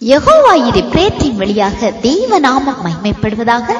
யெகோவாயிரு பிரேற்றின் வழியாக தெய்வ நாமம் மகிமைப்படுவதாக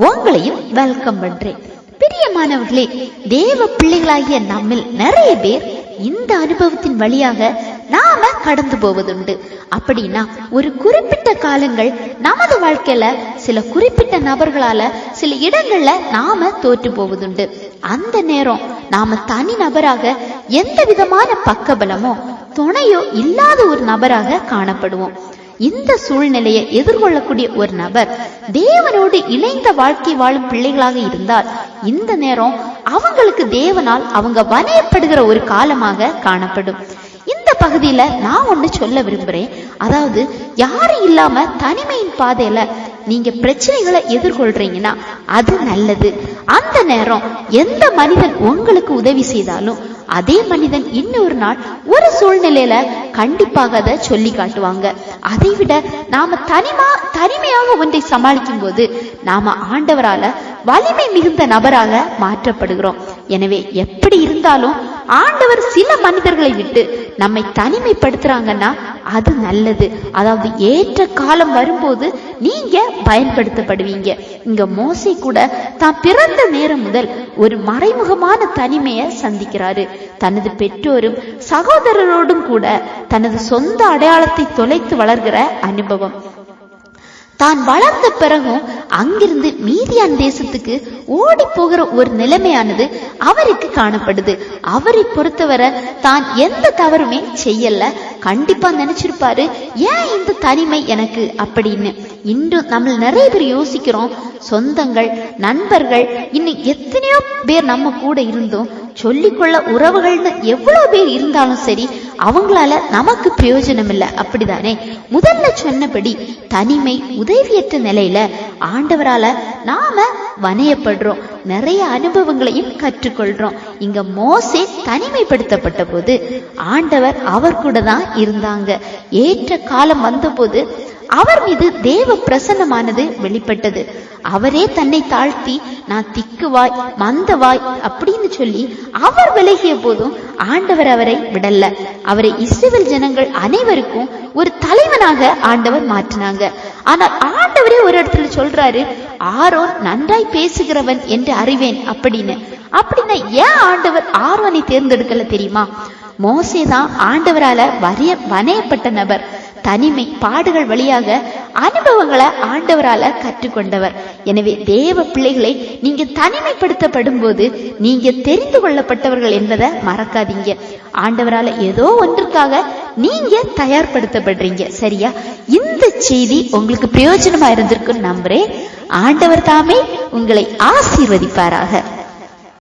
உங்களையும் வெல்கம் பண்றேன். பிரியமானவர்களே தேவ பிள்ளைகளாகிய நம்மில் நிறைய பேர் இந்த அனுபவத்தின் வழியாக நாம கடந்து போவதுண்டு. அப்படின்னா ஒரு குறிப்பிட்ட காலங்கள் நமது வாழ்க்கையில சில குறிப்பிட்ட நபர்களால சில இடங்கள்ல நாம தோற்று போவதுண்டு. அந்த நேரம் நாம தனி நபராக எந்த விதமான பக்கபலமோ துணையோ இல்லாத ஒரு நபராக காணப்படுவோம். இந்த சூழ்நிலையை எதிர்கொள்ளக்கூடிய ஒரு நபர் தேவனோடு இணைந்த வாழ்க்கை வாழும் பிள்ளைகளாக இருந்தால் இந்த நேரம் அவங்களுக்கு தேவனால் அவங்க வனையப்படுகிற ஒரு காலமாக காணப்படும். இந்த பகுதியில நான் ஒண்ணு சொல்ல விரும்புறேன். அதாவது யாரும் இல்லாம தனிமையின் பாதையில நீங்க பிரச்சனைகளை எதிர்கொள்றீங்கன்னா அது நல்லது. அந்த நேரம் எந்த மனிதன் உங்களுக்கு உதவி செய்தாலும் அதே மனிதன் இன்னொரு நாள் ஒரு சூழ்நிலையில கண்டிப்பாக அதை சொல்லி காட்டுவாங்க அதை விட நாம தனிமா தனிமையாக ஒன்றை சமாளிக்கும் போது நாம ஆண்டவரால வலிமை மிகுந்த நபராக மாற்றப்படுகிறோம். எனவே எப்படி இருந்தாலும் ஆண்டவர் சில மனிதர்களை விட்டு நம்மை தனிமைப்படுத்துறாங்கன்னா அது நல்லது. அதாவது ஏற்ற காலம் வரும்போது நீங்க பயன்படுத்தப்படுவீங்க. இங்க மோசை கூட தான் பிறந்த நேரம் முதல் ஒரு மறைமுகமான தனிமையை சந்திக்கிறாரு. தனது பெற்றோரும் சகோதரரோடும் கூட தனது சொந்த அடையாளத்தை தொலைத்து வளர்கிற அனுபவம். தான் வளர்ந்த பிறகும் அங்கிருந்து மீதியான் தேசத்துக்கு ஓடி போகிற ஒரு நிலைமையானது அவருக்கு காணப்படுது. அவரை பொறுத்தவரை தான் எந்த தவறுமே செய்யல. கண்டிப்பா நினைச்சிருப்பாரு ஏன் இந்த தனிமை எனக்கு? அப்படின்னு. இன்றும் நம்ம நிறைய பேர் யோசிக்கிறோம். சொந்தங்கள் நண்பர்கள் இன்னும் எத்தனையோ பேர் நம்ம கூட இருந்தோம் சொல்லிக்கொள்ள உறவுகள்னு எவ்வளோ பேர் இருந்தாலும் சரி அவங்களால நமக்கு பிரயோஜனம் இல்லை அப்படிதானே? முதல்ல சொன்னபடி தனிமை உதவியற்ற நிலையில ஆண்டவரால நாம வனையப்படுறோம் நிறைய அனுபவங்களையும் கற்றுக்கொள்றோம். இங்க மோசே தனிமைப்படுத்தப்பட்ட போது ஆண்டவர் அவர் கூட தான் இருந்தாங்க. ஏற்ற காலம் வந்தபோது அவர் மீது தேவ பிரசன்னமானது வெளிப்பட்டது. அவரே தன்னை தாழ்த்தி நான் திக்குவாய் மந்தவாய் அப்படின்னு சொல்லி அவர் விலகிய போதும் ஆண்டவர் அவரை விடல. அவரை இஸ்ரேல் ஜனங்கள் அனைவருக்கும் ஒரு தலைவனாக ஆண்டவர் மாற்றினாங்க. ஆனால் ஆண்டவரே ஒரு இடத்துல சொல்றாரு ஆரோன் நன்றாய் பேசுகிறவன் என்று அறிவேன் அப்படின்னு. அப்படின்னா ஏன் ஆண்டவர் ஆரோனை தேர்ந்தெடுக்கல தெரியுமா? மோசே தான் ஆண்டவரால வரைய வனையப்பட்ட நபர். தனிமை பாடுகள் வழியாக அனுபவங்களை ஆண்டவரால கற்றுக்கொண்டவர். எனவே தேவ பிள்ளைகளை நீங்க தனிமைப்படுத்தப்படும் போது நீங்க தெரிந்து கொள்ளப்பட்டவர்கள் என்பதை மறக்காதீங்க. ஆண்டவரால ஏதோ ஒன்றுக்காக நீங்க தயார்படுத்தப்படுறீங்க. சரியா? இந்த செய்தி உங்களுக்கு பிரயோஜனமா இருந்திருக்குன்னு நம்புறேன். ஆண்டவர் தாமே உங்களை ஆசீர்வதிப்பாராக.